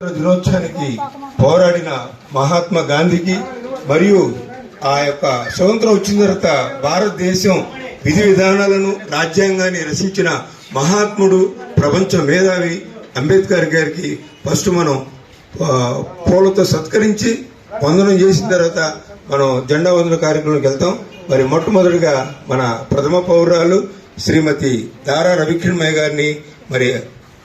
దినోత్సవానికి పోరాడిన మహాత్మా గాంధీకి మరియు ఆ యొక్క స్వతంత్రం వచ్చిన తర్వాత భారతదేశం విధి విధానాలను రాజ్యాంగాన్ని రచించిన మహాత్ముడు ప్రపంచ మేధావి అంబేద్కర్ గారికి ఫస్ట్ మనం పూలతో సత్కరించి వందనం చేసిన తర్వాత మనం జెండా వందన కార్యక్రమానికి వెళ్తాం. మరి మొట్టమొదటిగా మన ప్రథమ పౌరాలు శ్రీమతి దారా రవికిరణ్మయ్య గారిని మరి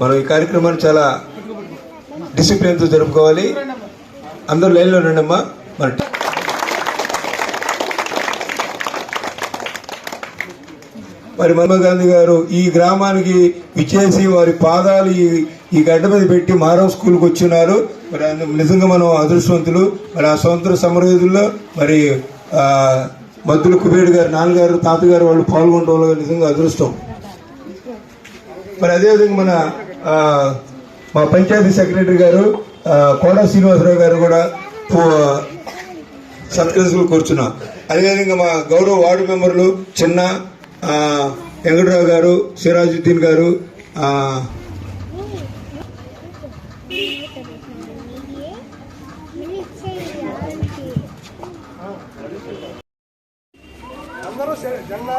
మనం ఈ కార్యక్రమాన్ని చాలా డిసిప్లిన్తో జరుపుకోవాలి. అందరూ లైన్లో ఉండమ్మా రండమ్మా మన మరి మహాత్మా గాంధీ గారు ఈ గ్రామానికి విచ్చేసి వారి పాదాలు ఈ ఈ గడ్డ మీద పెట్టి మారవ స్కూల్కి వచ్చినారు. మరి నిజంగా మనం అదృష్టవంతులు. మరి ఆ స్వతంత్ర సమరయోధుల్లో మరి మద్దుల కుబేడు గారు నాన్నగారు తాతగారు వాళ్ళు పాల్గొనడం నిజంగా అదృష్టం. మరి అదేవిధంగా మన మా పంచాయతీ సెక్రటరీ గారు ఆ, కోడా శ్రీనివాసరావు గారు కూడా పో- సత్కరించులు కూర్చున్నాం. అదేవిధంగా మా గౌరవ వార్డు మెంబర్లు చిన్న వెంకటరావు గారు సిరాజుద్దీన్ గారు అందరూ జెండా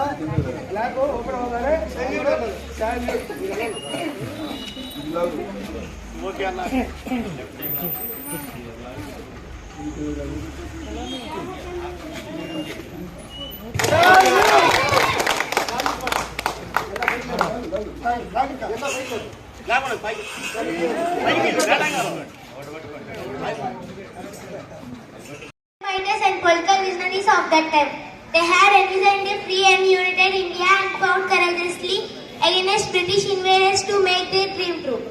flag open Miners and political visionaries of that time. They had represented free and united India and fought courageously against British invasion. Their dream true.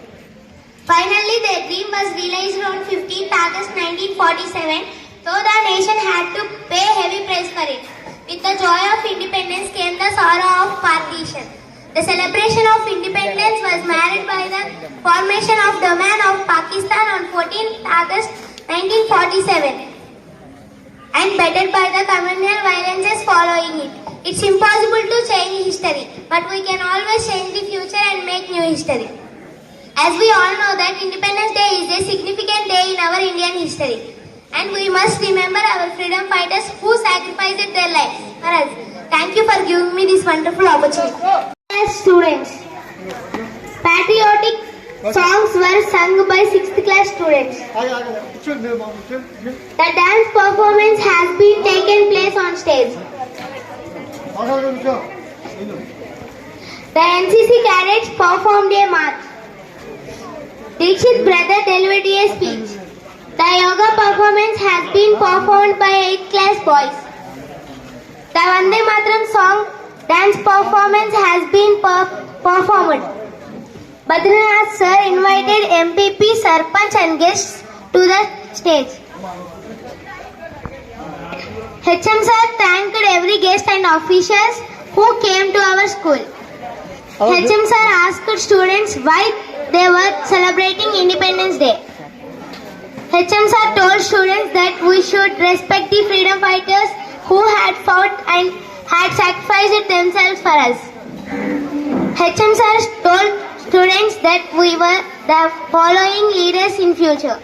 Finally, their dream was realized on 15th August 1947, though the nation had to pay heavy price for it. With the joy of independence came the sorrow of partition. The celebration of independence was marred by the formation of the Domain of Pakistan on 14th August 1947 and bettered by the communal violences following it. It's impossible to change history, but we can always change the future and make new history. As we all know that Independence Day is a significant day in our Indian history. And we must remember our freedom fighters who sacrificed their lives for us. Thank you for giving me this wonderful opportunity. Songs were sung by 6th class students. The dance performance has been taken place on stage. The NCC cadets performed a march. Dikshit brother delivered a speech. The yoga performance has been performed by 8th class boys. The Vande Matram song dance performance has been per performed. Badrinath sir invited MPP, Sarpanch and guests to the stage. HM sir thanked every guest and officials who came to our school. HM sir asked students why they were celebrating Independence Day. HM sir told students that we should respect the freedom fighters who had fought and had sacrificed themselves for us. HM sir told students that we were the following leaders in future.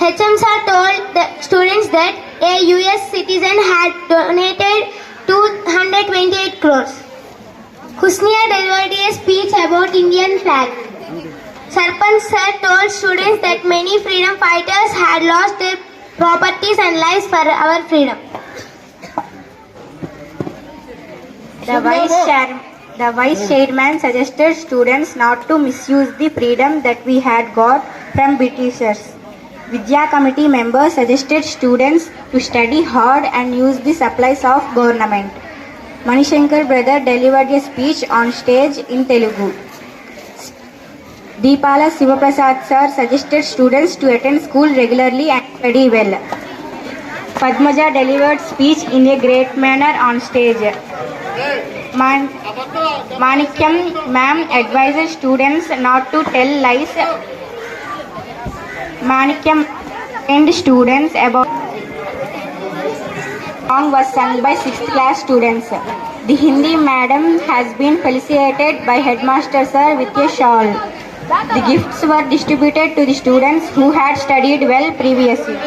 HM sir told the students that a US citizen had donated 228 crores. Husnia delivered a speech about Indian flag. Sarpanch sir told students that many freedom fighters had lost their properties and lives for our freedom. The vice, chair, the vice chairman suggested students not to misuse the freedom that we had got from Britishers. Vidya committee members suggested students to study hard and use the supplies of government. Manishankar brother delivered a speech on stage in Telugu. Deepala Sivaprasad sir suggested students to attend school regularly and study well. Padmaja delivered speech in a great manner on stage. Man- Manikyam ma'am advises students not to tell lies. Manikyam and students about song was sung by 6th class students. The Hindi madam has been felicitated by headmaster sir with a shawl. The gifts were distributed to the students who had studied well previously.